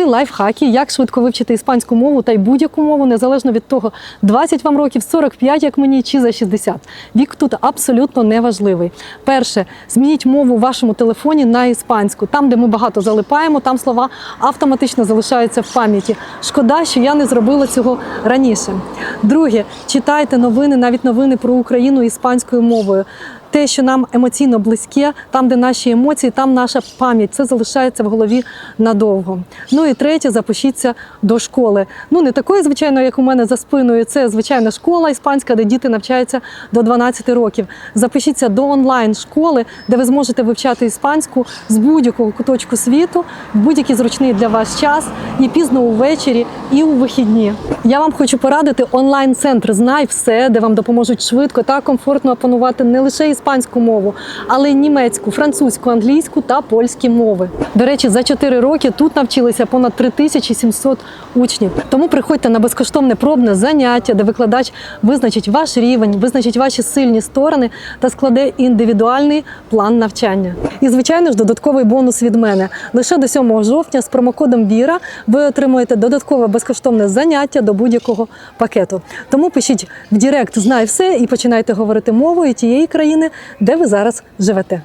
Три лайфхаки, як швидко вивчити іспанську мову та й будь-яку мову, незалежно від того, 20 вам років, 45, як мені, чи за 60. Вік тут абсолютно не важливий. Перше, змініть мову в вашому телефоні на іспанську. Там, де ми багато залипаємо, там слова автоматично залишаються в пам'яті. Шкода, що я не зробила цього раніше. Друге, читайте новини, навіть новини про Україну іспанською мовою. Те, що нам емоційно близьке, там, де наші емоції, там наша пам'ять, це залишається в голові надовго. Ну і третє, запишіться до школи. Ну не такої, звичайно, як у мене за спиною. Це звичайна школа іспанська, де діти навчаються до 12 років. Запишіться до онлайн школи, де ви зможете вивчати іспанську з будь-якого куточку світу, в будь-який зручний для вас час, і пізно увечері, і у вихідні. Я вам хочу порадити онлайн-центр Знай все, де вам допоможуть швидко та комфортно опанувати не лише іспанську мову, але й німецьку, французьку, англійську та польські мови. До речі, за 4 роки тут навчилися понад 3700 учнів. Тому приходьте на безкоштовне пробне заняття, де викладач визначить ваш рівень, визначить ваші сильні сторони та складе індивідуальний план навчання. І звичайно ж, додатковий бонус від мене. Лише до 7 жовтня з промокодом Віра ви отримуєте додаткове безкоштовне заняття до будь-якого пакету. Тому пишіть в Директ знай все і починайте говорити мовою тієї країни, де ви зараз живете.